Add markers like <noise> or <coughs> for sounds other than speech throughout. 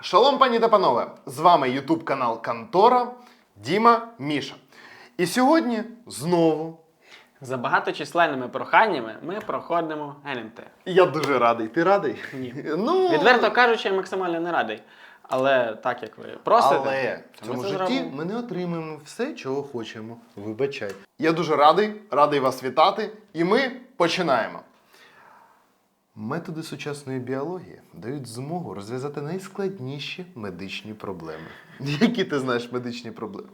Шалом, пані та панове! З вами Ютуб канал Кантора Діма Міша. І сьогодні знову За багаточисленними проханнями ми проходимо НМТ. я дуже радий. Ти радий? Ні. Ну, Відверто кажучи, я максимально не радий. Але так як ви просите, Але в цьому ми житті зробимо. ми не отримаємо все, чого хочемо. Вибачай. Я дуже радий, радий вас вітати. І ми починаємо. Методи сучасної біології дають змогу розв'язати найскладніші медичні проблеми. <laughs> Які ти знаєш медичні проблеми?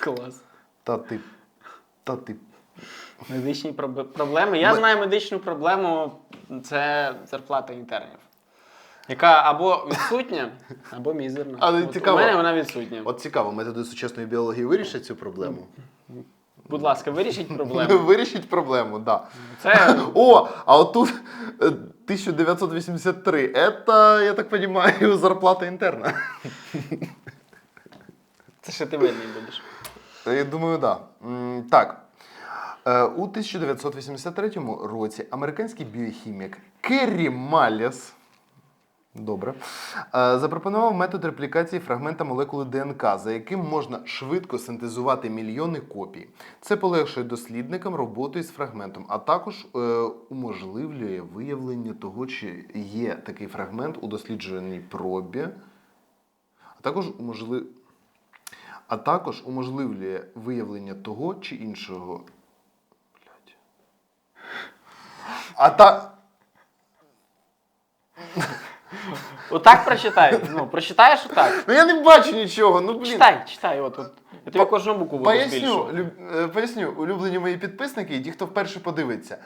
Клас. Та ти. Та ти. Медичні проб- проблеми. Я Ми- знаю медичну проблему це зарплата інтернів. Яка або відсутня, <laughs> або мізерна. Але От цікаво. У мене вона відсутня. От цікаво, методи сучасної біології вирішать цю проблему? Будь ласка, вирішіть проблему. <laughs> Вирішить проблему, так. Да. Це О, а от тут е, 1983. Это, я так понимаю, <laughs> зарплата інтерна. <laughs> це ще ти винний будеш. Та Я думаю, да. М, Так. Е, У 1983 році американський біохімік Керрі Маліс Добре. Е, Запропонував метод реплікації фрагмента молекули ДНК, за яким можна швидко синтезувати мільйони копій. Це полегшує дослідникам роботу із фрагментом, а також е, уможливлює виявлення того, чи є такий фрагмент у дослідженій пробі, а також уможли... а також уможливлює виявлення того чи іншого. Блядь. А та. Отак прочитай. Ну, прочитаєш отак. Ну я не бачу нічого. Ну блін. Читай, читай, от, от. Я тобі кожну букву буду Поясню, збільшувати. люб, е, поясню, улюблені мої підписники і ті, хто вперше подивиться.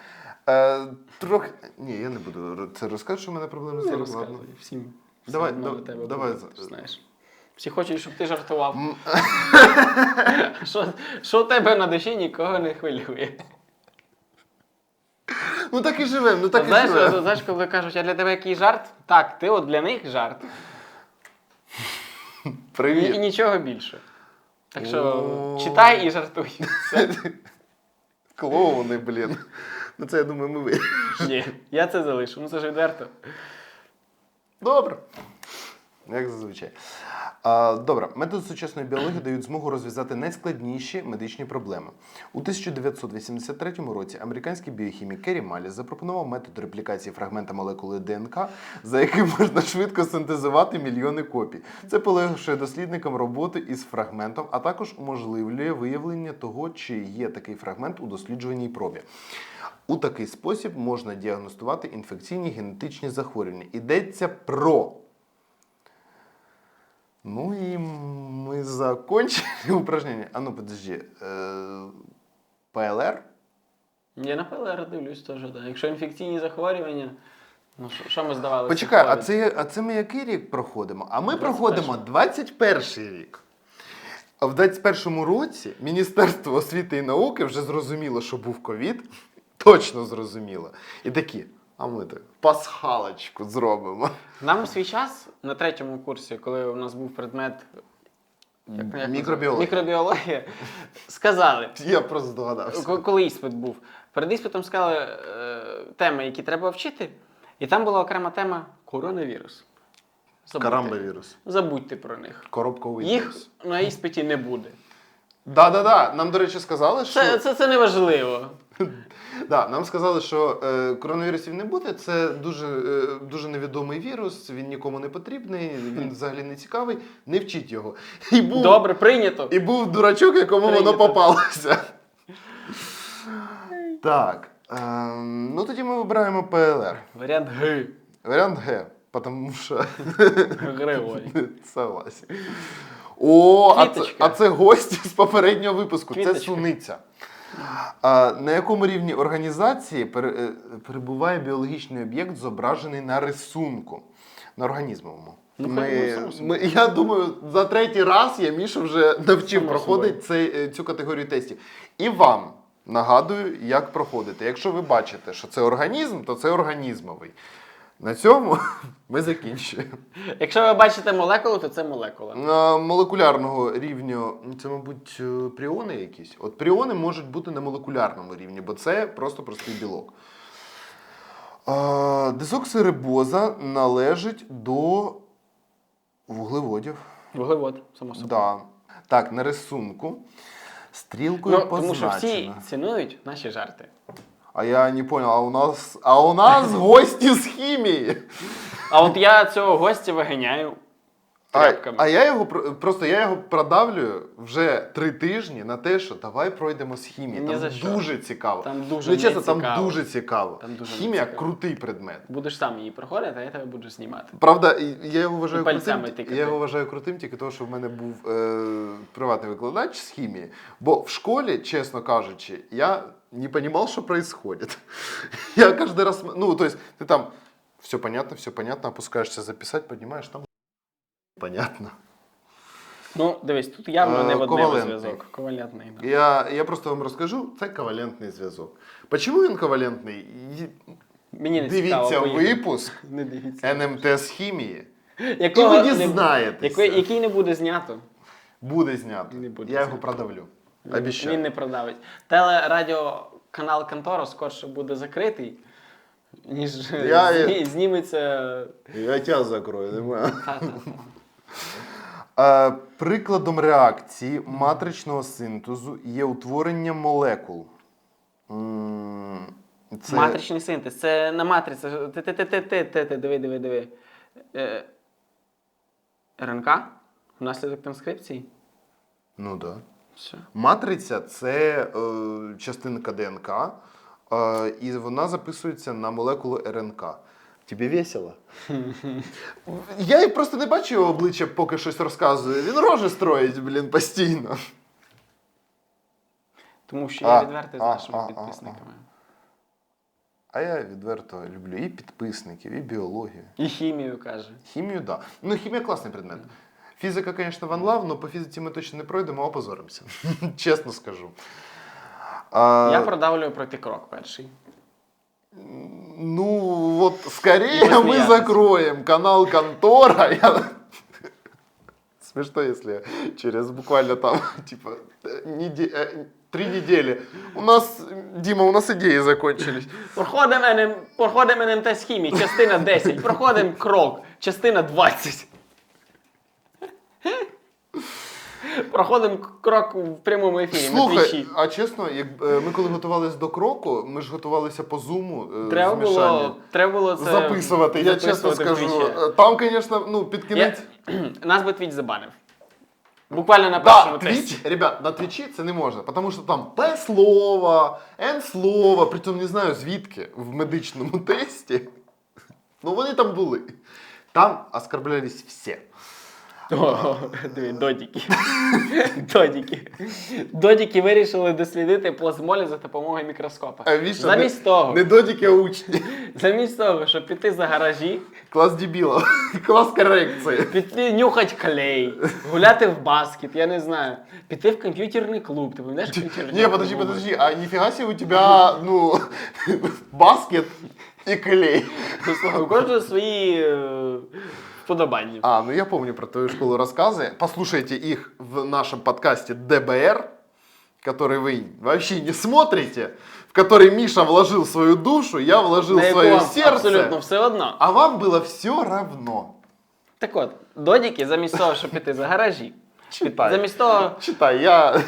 Е, трохи. Ні, я не буду ро- це розказувати, що в мене проблеми з Не розказуй Ладно. всім. все Давай, одно да- до тебе давай буде, за- знаєш. Всі хочуть, щоб ти жартував. <laughs> Що, що у тебе на душі нікого не хвилює. Ну так і живемо, ну так і знаєш, живемо. знаєш, коли кажуть, а для тебе який жарт? Так, ти от для них жарт. І, і Привіт. нічого більше. Так що О. читай і жартуй. Все. <laughs> Клоуни, блін. Ну це я думаю, ми ви. Ні, я це залишу. Ну це ж відверто. Добре. Як зазвичай. Добре, методи сучасної біології дають змогу розв'язати найскладніші медичні проблеми. У 1983 році американський біохімік Керрі Маліс запропонував метод реплікації фрагмента молекули ДНК, за яким можна швидко синтезувати мільйони копій. Це полегшує дослідникам роботи із фрагментом, а також уможливлює виявлення того, чи є такий фрагмент у досліджуваній пробі. У такий спосіб можна діагностувати інфекційні генетичні захворювання. Йдеться про. Ну і ми закончили <laughs> упражнення. А ну подожди. Е, ПЛР? Я на ПЛР дивлюсь теж, так. Якщо інфекційні захворювання, ну що, ми здавали? Почекай, а це, а це ми який рік проходимо? А ми 21-й. проходимо 21 рік. А в 21-му році Міністерство освіти і науки вже зрозуміло, що був ковід. <laughs> Точно зрозуміло. І такі, а ми так пасхалочку зробимо. Нам у свій час на третьому курсі, коли у нас був предмет як, як Мікробіологія. мікробіологія, сказали, Я просто здогадався. коли іспит був, перед іспитом сказали е, теми, які треба вчити, і там була окрема тема коронавірус. Забудьте. Карамбовірус. Забудьте про них. Коробковий Їх вірус. на іспиті не буде. Да-да-да. Нам, до речі, сказали, що. Це, це, це не важливо. <laughs> Да, нам сказали, що е, коронавірусів не буде. Це дуже, е, дуже невідомий вірус, він нікому не потрібний, він взагалі не цікавий. Не вчіть його. І був, Добре, прийнято. і був дурачок, якому воно попалося. Так. Е, ну тоді ми вибираємо ПЛР. Варіант Г. Варіант Г, тому що Григорій. Согласен. О, а це, а це гость з попереднього випуску. Це суниця. А, на якому рівні організації е, перебуває біологічний об'єкт, зображений на рисунку? На організмовому. Ну, ми, ми, я думаю, за третій раз я Мішу вже навчив проходити цей, е, цю категорію тестів. І вам нагадую, як проходити. Якщо ви бачите, що це організм, то це організмовий. На цьому <laughs> ми закінчуємо. Якщо ви бачите молекулу, то це молекула. На молекулярного рівня, ну, це, мабуть, е, пріони якісь. От пріони можуть бути на молекулярному рівні, бо це просто простий білок. А, Дезоксирибоза належить до Вуглеводів. Вуглевод, само собою. Да. Так, на рисунку. Стрілкою Ну, тому що всі цінують наші жарти. А я не понял, а у нас, а у нас гості з хімії. А от я цього гостя виганяю А, тряпками. а я його про- просто я його продавлюю вже три тижні на те, що давай пройдемо з хімії. Ні Там за що. дуже цікаво. Там дуже ну, чесно, там цікаво. дуже цікаво. Там дуже Хімія цікаво. крутий предмет. Будеш сам її проходити, а я тебе буду знімати. Правда, і- я його вважаю І пальцями крутим. тикати. Я його вважаю крутим тільки тому, що в мене був е, приватний викладач з хімії. Бо в школі, чесно кажучи, я не розумів, що відбувається. <laughs> Я кожен раз, ну, то есть, ти там все понятно, все понятно, опускаєшся записати, піднімаєш, там <laughs> понятно. Ну, дивись, тут явно Е, не водневий ковалентний. зв'язок. Ковалентний. да. Я, я просто вам розкажу, це ковалентний зв'язок. Чому він ковалентний? Й- Мені не Дивіться цікаво. поїхали. випуск <laughs> Не дивіться. НМТ з хімії. Якого і ви не- дізнаєтеся. який, який не буде знято. Буде знято. Не буде я його знято. продавлю. Обіщаю. він не продавить. Телерадіоканал Контора скорше буде закритий, ніж Я- зні- зніметься. Я тебе закрою, немає. Та-та-та. Е, прикладом реакції матричного синтезу є утворення молекул. М, Це... Матричний синтез. Це на матриці. ти ти ти ти ти ти ти диви, диви, диви. Е, РНК? Внаслідок транскрипції? Ну да. Все. Матриця це е, частинка ДНК, е, і вона записується на молекулу РНК. Тобі весело? <laughs> Я просто не бачу його обличчя, поки щось розказує. Він рожи строїть, блін, постійно. Тому що А, я відвертий з а, нашими а, а, підписниками. А я відверто люблю і підписників, і біологію. І хімію каже. Хімію, так. Да. Ну, хімія класний предмет. Фізика, звісно, ван лав, але по фізиці ми точно не пройдемо, а опозоримося. <laughs> Чесно скажу. А, Я продавлюю проти крок перший. Ну, вот скорее И мы посмеяться. закроем канал Контора. <laughs> Я... <laughs> Смешно, если через буквально там, типа, э, неде- э, три недели. У нас, Дима, у нас идеи закончились. Проходимо НМ, проходимо НМТ з хімії, частина 10. Проходимо крок, частина 20. Проходимо крок в прямому ефірі. на Слухай, твічі. а чесно, як е, ми коли готувалися до кроку, ми ж готувалися по зуму е, Треба змішання. було, треба було це записувати. Я чесно записувати в скажу, Твічі. е, там, звісно, ну, під Я... кінець. <clears throat> Нас би твіч забанив. Буквально на Да, першому тесті. Twitch, ребят, на Твічі це не можна, тому що там П слово, Н слово, притом не знаю звідки в медичному <laughs> тесті. Ну вони там були. Там оскорблялись всі. О, диви, додіки. Додіки. Додіки вирішили дослідити плазмолі за допомогою мікроскопа. А, Віша, Замість не, того, Не додіки, а учні. замість того, щоб піти за гаражі, Клас дебіла. Клас корекції. піти нюхати клей, гуляти в баскет, я не знаю, піти в комп'ютерний клуб. Ти пам'ятаєш комп'ютерний Не, подожди, подожди, а нифига себе у тебя, ну, <laughs> баскет и клей. Ну, слухай, у кожного свої е, вподобання. А, ну я помню про твою школу рассказы. Послушайте их в нашем подкасте ДБР, который вы вообще не смотрите, в который Миша вложил свою душу, я вложил На яку свое вам сердце, абсолютно все одно. а вам было все равно. Так от, додіки, замість того, щоб піти за гаражі, Читай. замість того, Читай, я,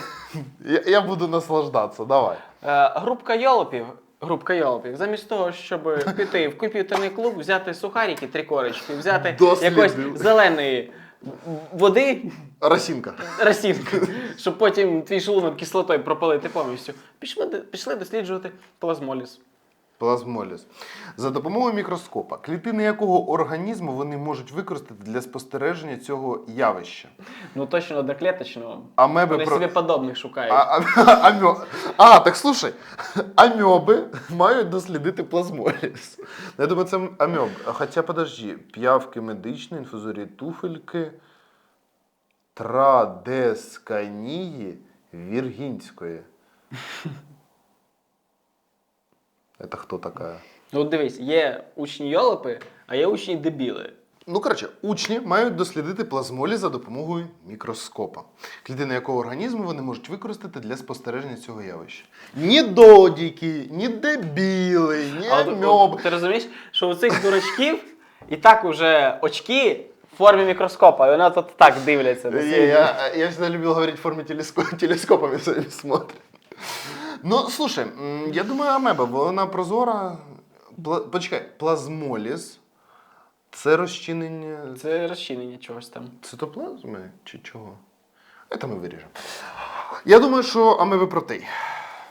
я, я буду наслаждаться, давай. Е, групка йолопів, групка йолопів, замість того, щоб <laughs> піти в комп'ютерний клуб, взяти сухарики, три корочки, взяти Дослідив. якоїсь зеленої води, Росінка. Росінка. щоб потім твій шлунок кислотою пропалити повністю. Пішли, пішли досліджувати плазмоліз. Плазмоліз. За допомогою мікроскопа, клітини якого організму вони можуть використати для спостереження цього явища. Ну точно одноклеточного. Амеби Вони про- собі подобних шукають. А, а, амьо- а, так слушай, амьоби мають дослідити плазмоліз. Ну, Я думаю, це амьоб. Хоча, подожди, п'явки медичні, інфузорії туфельки, традесканії віргінської. Это хто така? Ну от дивись, є учні йолопи, а є учні дебіли. Ну, коротше, учні мають дослідити плазмолі за допомогою мікроскопа, клітини якого організму вони можуть використати для спостереження цього явища. Ні додіки, ні дебіли, ні А от- ти розумієш, що у цих дурачків і так уже очки в формі мікроскопа, і вони тут так дивляться. на Не, я, я всегда любил говорить в форме <laughs> телескопа, телескопами смотрят. Ну, слушай, я думаю, амеба, вона прозора. Пла... Почекай, плазмоліз. Це розчинення Це розчинення чогось там. цитоплазми чи чого? Це ми виріжемо. Я думаю, що амеби протей.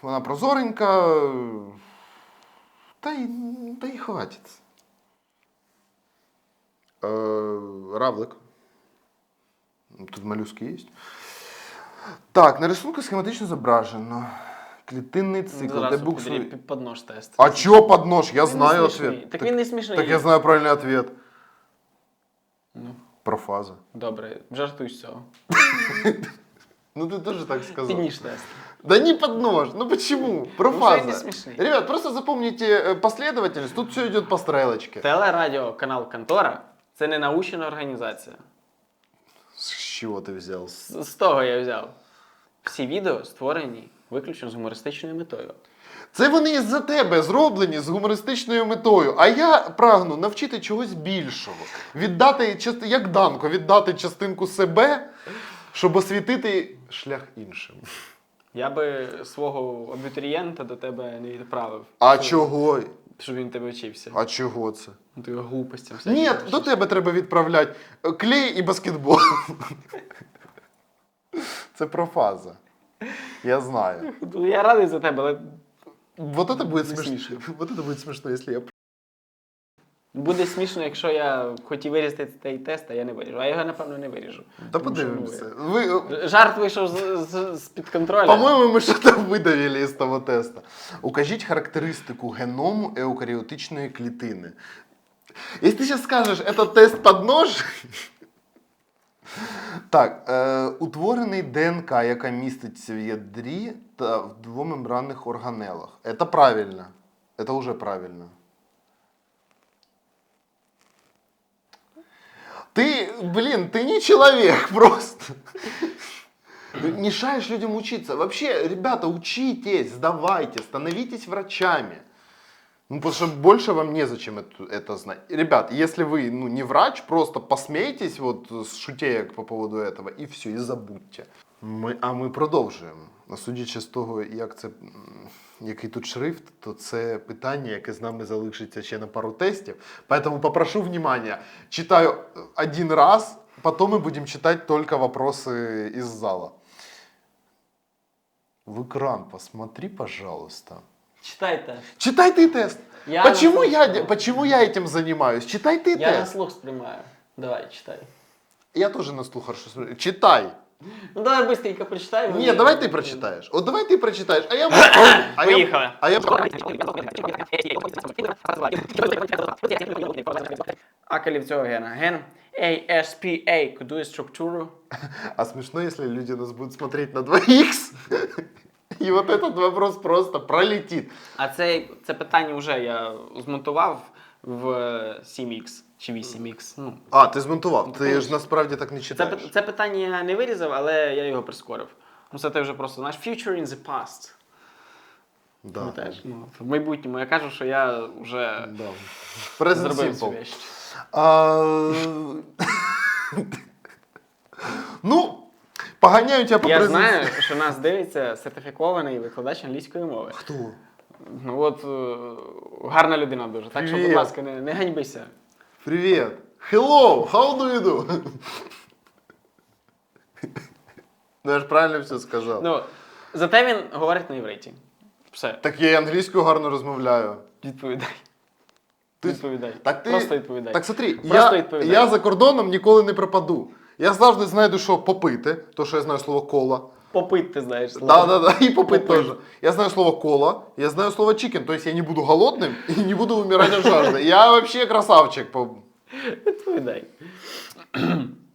Вона прозоренька. Та й, та й хватить. Е, равлик. Тут моллюски є. Так, на рисунку схематично зображено. Клітинний цикл, де Зразу букви. підрі- під поднож тест. А чё под нож? Я Він не знаю смішний. ответ. Так він не смішний. Так я знаю правильний ответ. Ну, Профаза. добре, жартуй з цього. <laughs> Ну ты тоже так сказал. Підніж тест. Да не под нож. Ну почему? Ну, Профаза. что не смешный. Ребят, просто запомните э, последовательность. Тут все идет по стрелочке. Телерадіоканал Контора це не научна організація. С чего ты взял? З, з того я взяв. Всі відео створені виключно з гумористичною метою. Це вони із-за тебе зроблені з гумористичною метою. А я прагну навчити чогось більшого. Віддати як Данко, віддати частинку себе, щоб освітити шлях іншим. Я би свого абітурієнта до тебе не відправив. А щоб, чого? Щоб він тебе вчився. А чого це? Ну, Ти його глупостям Ні, до тебе треба відправляти клей і баскетбол. Це профаза. Я знаю. Ну, Я радий за тебе, але Вот это будет смешно. смешно. <laughs> Вот это будет смешно, если я буде смішно, якщо я хотів вирізати цей тест, а я не виріжу. А я його, напевно, не виріжу. Да Тому що, ну, подивимося. Ви, Жарт вийшов з, з, з-під контролю. по-моєму, ми щось там видавили із того теста. Укажіть характеристику геному еукаріотичної клітини. Якщо ти зараз скажеш, це тест під нож. Так, е, утворений ДНК, яка міститься в ядрі та в двомембранних органелах. Це правильно. Це вже правильно. Ты, блин, ты не человек <laughs> просто. Мешаешь людям учиться. Вообще, ребята, учитесь, сдавайте, становитесь врачами. Ну, потому что больше вам незачем это, это знать. Ребят, если вы ну, не врач, просто посмейтесь вот с шутеек по поводу этого і все, і забудьте. Ми, а ми продовжуємо. Ну, Судячи з того, як це, м, який тут шрифт, то це питання, яке з нами залишиться ще на пару тестів. Поэтому попрошу внимания. Читаю один раз, потом мы будем читать только вопросы из зала. В экран посмотри, пожалуйста. Читайте. Читай ты тест. Я почему, на я, слух- де- почему я этим занимаюсь? Читай ты Я на тест. слух сприймаю. Давай, читай. Я тоже на слух хорошо смотрю. Читай. Ну давай быстренько прочитай. Не, давай ты прочитаешь. Вот давай ты прочитаешь. А я... <coughs> а я- Поїхали. А я... Акелів цього гена. Ген ASPA кодує структуру. <laughs> А смешно, если люди нас будут смотреть на 2х. <laughs> И вот этот вопрос просто пролетит. А це, це питання вже я змонтував в 7X чи 8X. Ну, А, ти змонтував. Ти ж насправді так не це, читаєш. це питання я не вирізав, але я його прискорив. Ну, це ти вже просто наш future in the past. Да. Пам'ятаєш? Ну, в майбутньому я кажу, що я вже Да. Present зробив цю simple. вещь. А... <laughs> ну, поганяю тебя по Я present знаю, що нас дивиться сертифікований викладач англійської мови. Хто? Ну от е, гарна людина дуже. Так що, будь Привіт. ласка, не, не ганьбися. Привет. Hello, how do you do? ну, я ж правильно все сказав. Ну, зате він говорить на івриті. Все, Так я і англійською гарно розмовляю. відповідай. Ти- Відповідай. Так ти... Просто відповідай. Так смотри, Просто я, відповідай. я за кордоном ніколи не пропаду. Я завжди знайду, що попити, то що я знаю слово кола. Попит, ти знаєш. слово. Да, да, да, и попыть Попыть. тоже. Я знаю слово кола, я знаю слово чикен, то есть я не буду голодным и не буду умирать от жажды. Я вообще красавчик. По... Відповідай.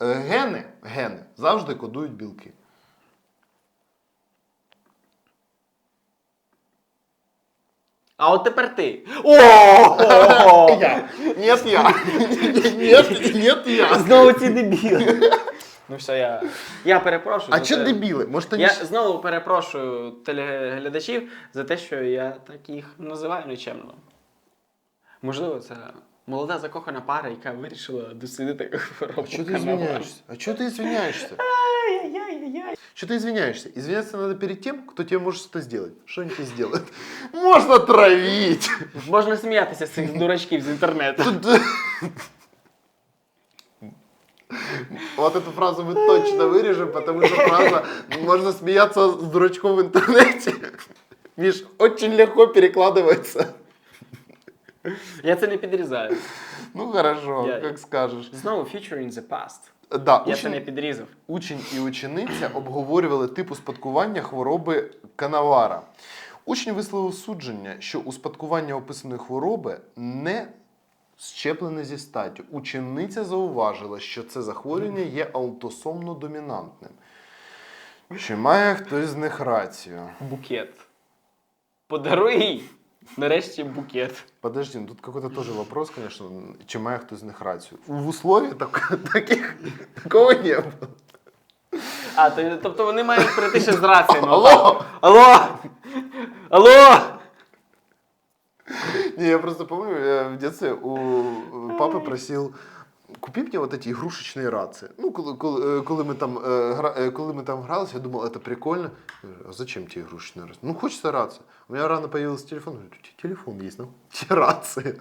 Е, Гени, гени завжди кодують білки. А от тепер ти. О! Я. Нет, я. Нет, нет, я. Знову ці дебіли. Ну все, я, я перепрошую. А за че те- дебіли? Може, Я не... знову перепрошую телеглядачів за те, що я так їх називаю нечемно. Можливо, це молода закохана пара, яка вирішила дослідити хворобу. А что ты канала. извиняешься? А что ты извиняешься? Ай-яй-яй-яй. Что ты извиняешься? Извиняться надо перед тем, кто тебе может что-то сделать. Что они тебе сделают? Можно травить. Можна сміятися з цих дурачків з інтернету. Тут- Вот эту фразу мы точно вырежем, потому что фраза «можно смеяться с дурачком в интернете» Миш, очень легко перекладывается. Я це не підрізаю. Ну хорошо, Я- как скажешь. Знову future in the past. Да, Я це не учень, підрізав. учень і учениця обговорювали тип успадкування хвороби Канавара. Учень висловив судження, що успадкування описаної хвороби не щеплене зі статтю. Учениця зауважила, що це захворювання є аутосомно домінантним. Чи має хтось з них рацію? Букет. Подаруй. Нарешті букет. Подожди, ну тут какой-то тоже вопрос, конечно, чи має хтось з них рацію. В условиях так, <laughs> таких такого не було. А, то, тобто вони мають прийти ще з раціями. Алло! Алло! Алло! Не, я просто помню, я в детстве у папы просил, купи мне вот эти игрушечные рации. Ну, коли, коли, е, коли, ми там, е, гра, е, коли ми там грались, я думал, это прикольно. Я говорю, а зачем тебе игрушечные рации? Ну, хочется рация. У меня рано появился телефон. Я говорю, у тебя телефон есть, ну, те рации.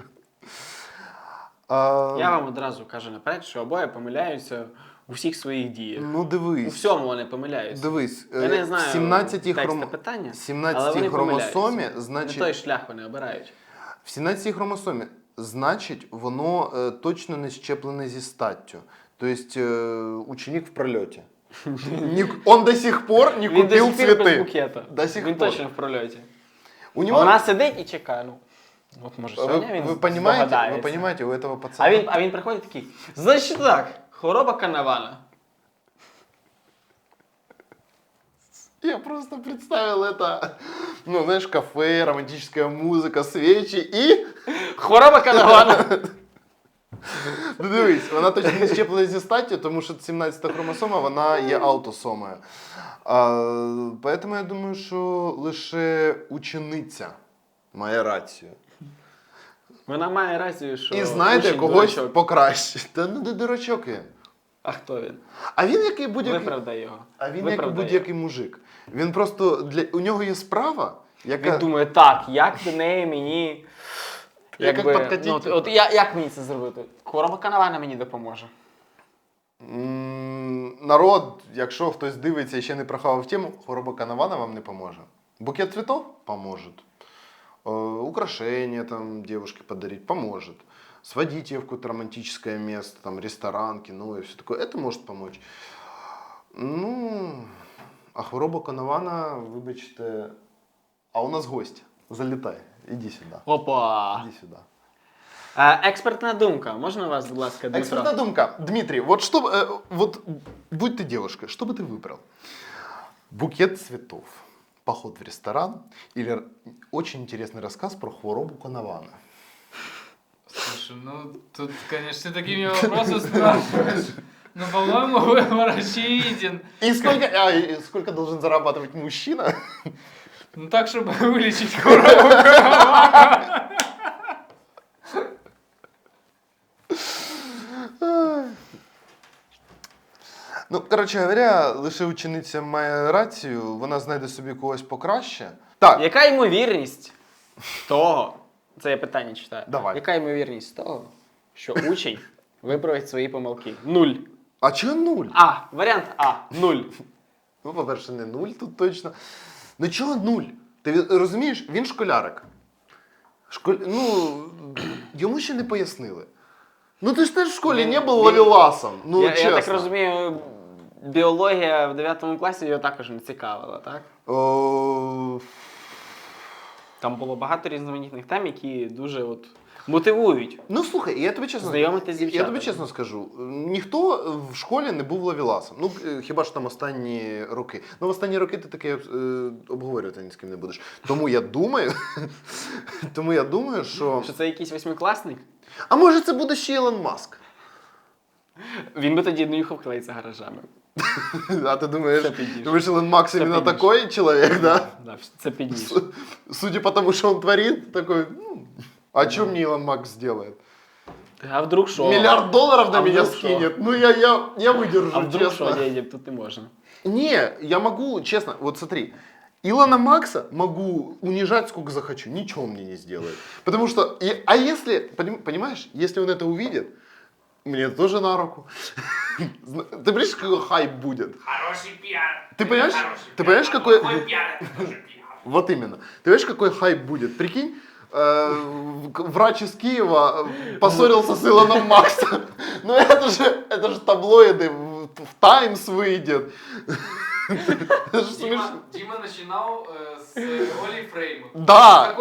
А, Я вам одразу кажу наперед, що обоє помиляються у всіх своїх діях. Ну, У дивись. всьому вони помиляються. Дивись, Я е, не знаю 17 текста хром... питання, 17 але вони хромосомі, помиляються. значить, Не той шлях вони обирають. В 17 хромосомі, значить, воно е, точно не щеплене зі статтю. Тобто е, ученик в прольоті. <laughs> Ні- Он до сих пор не Він до купив сих пір без цвіти. букета. До сих Він пор. точно в прольоті. У А нього, вона сидить і чекає. Ну, от може ви, сьогодні він ви, понимаете, ви здогадається. понимаете, у этого пацана... А він, а він приходить такий, значить так, хвороба канавана. Я просто представил это, ну, знаешь, кафе, романтическая музыка, свечи и... Хвороба канавана. Ну дивись, вона точно не щеплена зі статтю, тому що 17 хромосома, вона є аутосомою. А, поэтому я думаю, що лише учениця має рацію. Вона має рацію, що. І знайде учень когось дурачок. покраще. Та ну де дурачок він. А хто він? А він який будь-який. Виправдай його. А він як Виправдай будь-який мужик. Він просто для у нього є справа, яка. Він думає, так, як до неї мені. Як Якби, подкатити? ну, от, от я, як мені це зробити? Хвороба канавана мені допоможе. М, Народ, якщо хтось дивиться і ще не прохавав тему, хвороба Канавана вам не поможе. Букет цветов поможет. Э, Украшения там девушке подарить поможет. Сводить ее в какое-то романтическое место, там ресторан, кино и все такое. Это может помочь. Ну, а хвороба Канавана, вибачте. А у нас гость. Залетай. Иди сюда. Опа! Иди сюда. Е, експертна думка. Можна вас, будь ласка, Дмитро? Экспертная думка. Дмитрий, вот что, бы, э, вот будь ты девушкой, что бы ты выбрал? Букет цветов, поход в ресторан или очень интересный рассказ про хворобу Конована? Слушай, ну тут, конечно, мне вопросы спрашиваешь. Но, по-моему, выбор <laughs> очевиден. И сколько, а, и сколько должен зарабатывать мужчина? Ну так, чтобы вылечить <laughs> корову. Ну, коротше говоря, лише учениця має рацію, вона знайде собі когось покраще. Так, Яка ймовірність того? Це я питання читаю. Давай. Яка ймовірність того, що учень виправить свої помилки? Нуль. а чого нуль? А. Варіант А. Нуль. Ну, по-перше, не нуль тут точно. Ну чого нуль? Ти розумієш, він школярик. Школь... Ну, йому ще не пояснили. Ну ти ж теж в школі Він- не був ловеласом. Ну, я, чесно. я так розумію, біологія в 9 класі його також не цікавила, так? О, Там було багато різноманітних тем, які дуже от мотивують. Ну слухай, я тобі чесно Знайомитись з я тобі дівчатами. чесно скажу, ніхто в школі не був ловеласом. Ну е, хіба ж там останні роки. Ну в останні роки ти таке е, обговорювати ні з ким не будеш. Тому я думаю, <laughs> тому я думаю, що. Що це якийсь восьмикласник? А може це буде ще Ілон Маск? Він би тоді не їхав клеїться гаражами. А ти думаєш, Це підійшло. думаешь, Илон Макс Це именно підійшло. такой человек, да? Да, це підніше. Судя по тому, что он творит, такой, ну, а что мне Илон Макс сделает? А вдруг що? Миллиард долларов на А меня что? скинет. Ну, я, я, я выдержу, А вдруг честно. що, дядя, тут не можна. Не, я могу, честно, вот смотри, Илона Макса могу унижать сколько захочу, ничего он мне не сделает. Потому что, и- а если, поним- понимаешь, если он это увидит, мне это тоже на руку. <laughs> Ты понимаешь, какой хайп будет? Хороший пиар. Ты понимаешь? Ты понимаешь, какой-. Вот именно. Ты понимаешь, какой хайп будет? Прикинь, врач из Киева э, поссорился с Илоном Максом. <laughs> Ну это же, это же таблоиды, в, Таймс выйдет. <laughs> Дима. Дима начинал э, с э, Оли Фреймут. Да,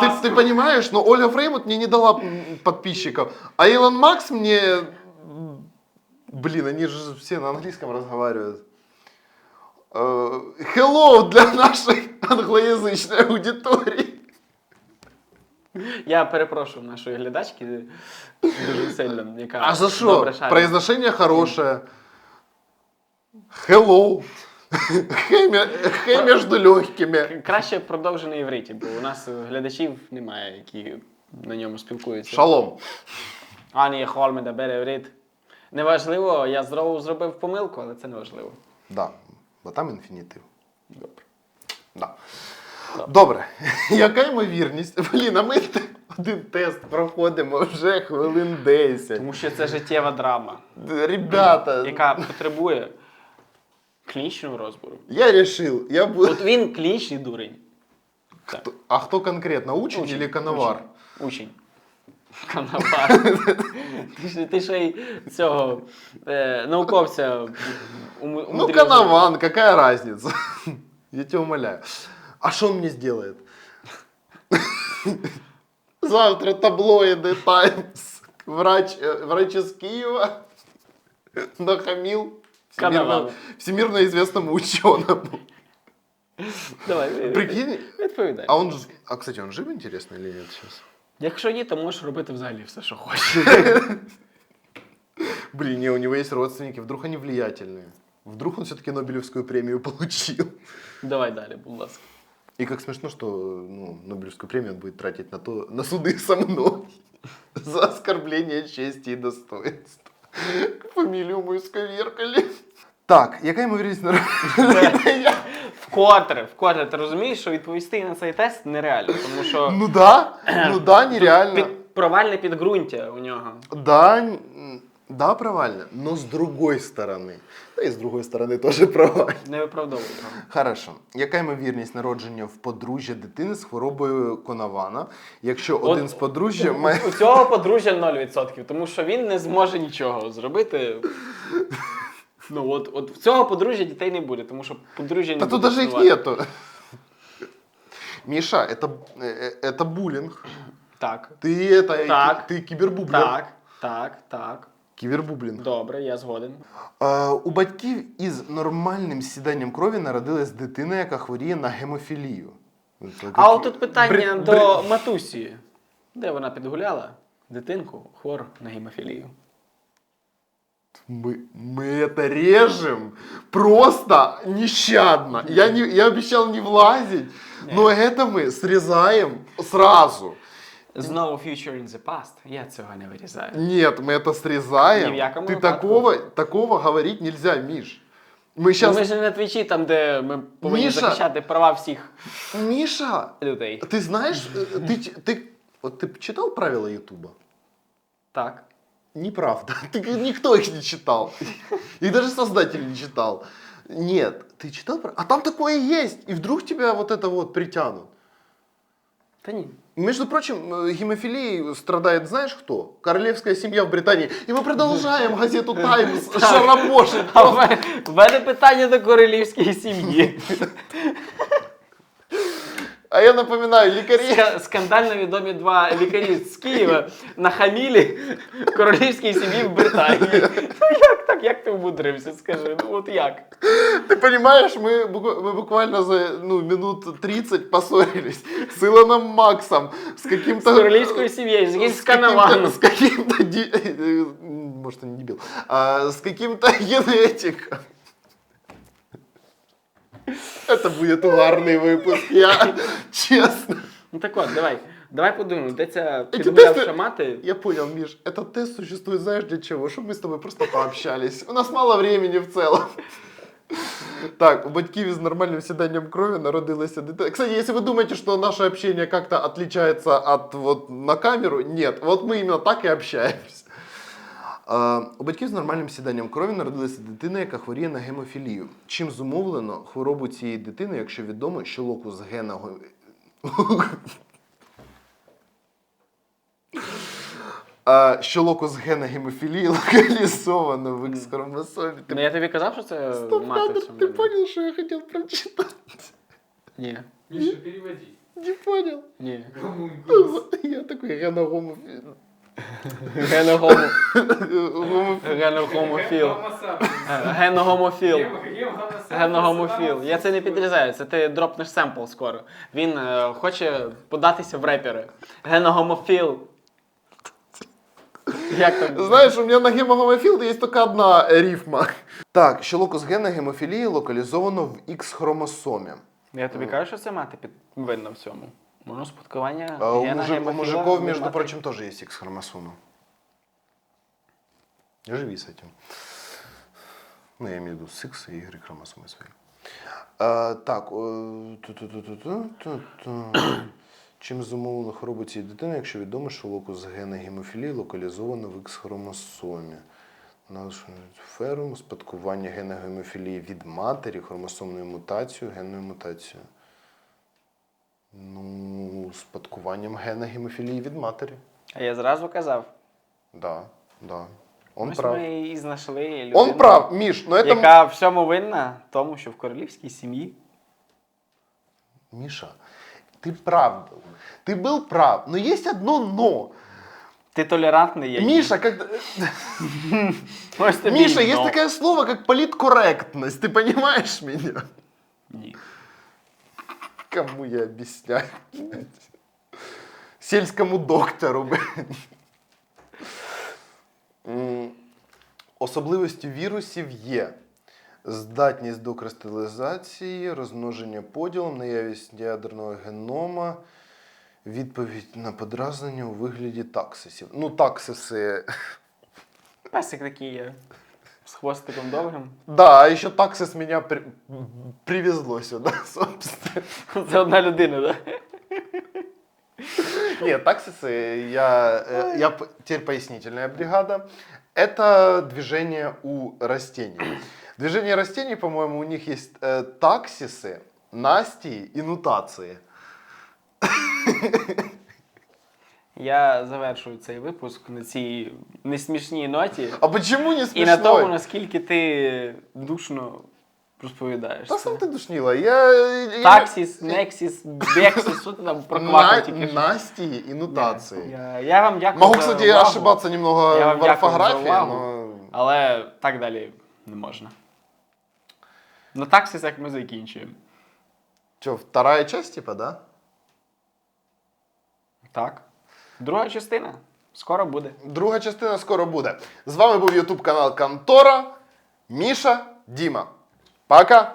ты, ты понимаешь, но Оля Фреймут мне не дала подписчиков, а Илон Макс мне... Блин, они же все на английском разговаривают. Э, Hello для нашей англоязычной аудитории. Я перепрошую нашої глядачки дуже сильно, яка А за что? добре шарить. Произношение хорошее. Hello. Хе мя- хе между легкими. Краще продовжуй на івриті, бо у нас глядачів немає, які на ньому спілкуються. Шалом. А, ні, Холмеда бере іврит. Неважливо, я знову зробив помилку, але це не важливо. Да, бо там інфінітив. Добре. Да. Добре. <laughs> Яка ймовірність? Блін, а ми один тест проходимо вже хвилин 10. Тому що це життєва драма, Ребята, яка потребує клінічного розбору. я решил, я буду... От він клінічний дурень. Так. А хто конкретно, учень, Учень, или коновар? Учень. Учень. Канавар. <laughs> ти, ж- ти ще й цього е, науковця ум- Ну, умудрив- конован, какая разница? <laughs> Я тебя умоляю. А что он мне сделает? Завтра таблоиды Таймс. Врач, э, врач из Киева нахамил всемирно, Коновалу. всемирно известному ученому. Давай, ви- Прикинь, відповідай. а он, ж- а кстати, он жив интересно или нет сейчас? Якщо ні, то можеш робити взагалі все, що хочеш. <laughs> Блин, не, у него есть родственники, вдруг они влиятельные. Вдруг он все-таки Нобелевскую премию получил. Давай далі, будь ласка. И как смешно, что ну, Нобелевскую премию он будет тратить на, то, на суды со мной <laughs> за оскорбление чести и достоинства. Фамилию мою сковеркали. Так, яка ймовірність на Вкотре, вкотре, ти розумієш, що відповісти на цей тест нереально, тому що Ну да, <clears throat> ну да, нереально. під, провальне підґрунтя у нього. Да, да, провально, но с другой стороны. Да и с другой стороны тоже <laughs> провально. Не виправдовує його. Хорошо. Яка ймовірність народження в подружжя дитини з хворобою Конована, якщо От один з подружжя має... У цього подружжя 0%, тому що він не зможе нічого зробити. Ну, от, от в цього подружжя дітей не буде, тому що подружжя не Да буде. тут даже их існувати. нету. Миша, это, э, это буллинг. Так. Ты это, Так. ты кибербублер. Так, так, так. Кібербублінг. Добре, я згоден. Е, у батьків із нормальним сіданням крові народилась дитина, яка хворіє на гемофілію. Це А такі- от тут питання Бри- до бри- матусі. Де вона підгуляла? Дитинку хвору на гемофілію. Мы, мы это режем просто нещадно. Я, не, я обещал не влазить, но это мы срезаем сразу. Знову future in the past. Я цього не вирізаю. Нет, мы это срезаем. Ни в якому Ты випадку. такого, такого говорить нельзя, Миш. Мы Ну, сейчас... Ми ж не на твічі, там, де ми повинні Міша! захищати права всіх Миша, людей. ты знаешь, э, ты, ч- ты, вот ты читал правила Ютуба? Так. Неправда. Ты, никто их не читал. И даже создатель не читал. Нет, ты читал? про- А там такое есть. И вдруг тебя вот это вот притянут. Та ні. Между прочим, э, гемофилией страдает знаешь кто? Королевская семья в Британии. И мы продолжаем газету «Таймс» шарабошить. В мене питання до королівської сім'ї. А я напоминаю, лекари... Ска- Скандально відомі два лікарі з Києва на хамілі королівській сім'ї в Британії. Ну як так? Як ти умудрився? Скажи, ну от як? Ты понимаешь, мы, бу- мы буквально за ну, минут 30 поссорились с Илоном Максом, с каким-то... З королівською сім'єю, з якимсь с каким-то, канаваном. с каким-то ди- э, может, он не дебил, а, с каким-то генетиком. <laughs> Это будет угарный выпуск, я <laughs> честно. Ну так от, давай. Давай подумаємо, де ця Ці підгулявша тести- мати. Я понял, Миш, этот тест существует, знаешь, для чего? Чтобы мы с тобой просто пообщались. У нас мало времени в целом. Так, у батьків із нормальним сіданням крові народилася дитина. Кстати, если вы думаете, что наше общение как-то отличается от вот на камеру, нет. Вот мы именно так и общаемся. У батьків з нормальним сіданням крові народилася дитина, яка хворіє на гемофілію. Чим зумовлено хворобу цієї дитини, якщо відомо, що локус гена що локус гена гемофілії локалізовано в X-хромосомі. Ну я тобі казав, що це Стоп, мати кадр, в цьому ты понял, что я хотел прочитать? Ні. Міша, переводи. Не понял. Ні. Я такой геногомофил. Геногомо... Геногомофіл. Геногомофіл. Геногомофіл. Я це не підрізаю, це ти дропнеш семпл скоро. Він е, хоче податися в репери. Геногомофіл. Як там? Знаешь, у меня на гемогомофил есть только одна рифма. Так, що локус гена гемофілії локалізовано в X-хромосомі. Я тобі кажу, що це мати повинна в цьому. Воно спадкування А у, мужик- у мужиков, между матері. прочим, тоже есть X-хромосома. Живи с этим. Ну, я имею в виду с X и Y хромосомы свои. А, так. е. Чим зумовлено хворобу цієї дитини, якщо відомо, що локус гена гемофілії локалізовано в X-хромосомі? Ферум, спадкування гена гемофілії від матері, хромосомною мутацією, генною мутацією. Ну, спадкуванням гена гемофілії від матері. А я зразу казав. Да, да. Он Ось прав. ми і знайшли людину, Он прав, Міш, но это... яка всьому винна, тому що в королівській сім'ї Миша, ты прав был. Ты был прав, но есть одно но. ти толерантний. Я ні. Миша, когда... Ось тобі Миша, й есть но. такое слово, как политкорректность. Ты понимаешь меня? Ні. Кому я объясняю? Сельскому доктору. Особливістю вірусів є здатність до кристалізації, розмноження поділом, наявність ядерного генома, відповідь на подразнення у вигляді таксисів. Ну, таксиси. Песик такий є. З хвостиком довгим. Да, а ще таксис мене при... привезло сюди, <laughs> собственно. Це одна людина, так? Да? Нет, таксисы, я, э, я п- теперь пояснительная бригада. Это движение у растений. Движение растений, по-моему, у них есть э, таксисы, настии и нутации. <laughs> Я завершую цей випуск на цій несмішній ноті. А почему не смешной? І на тому, наскільки ти душно розповідаєш. Да це. сам ты душнила. Я, я- Таксіс, Нексіс, Бексіс, що ти там проквакав тільки що? настии и нутации. Я, я вам дякую. Могу, за кстати, увагу, ошибаться немного Я вам в дякую за орфографии, увагу. но... Але так далі не можна. На таксісах ми закінчуємо. Что, вторая часть, типа, да? Так. Друга частина. Скоро буде. Друга частина скоро буде. З вами був Ютуб канал Контора. Міша, Діма. Пока!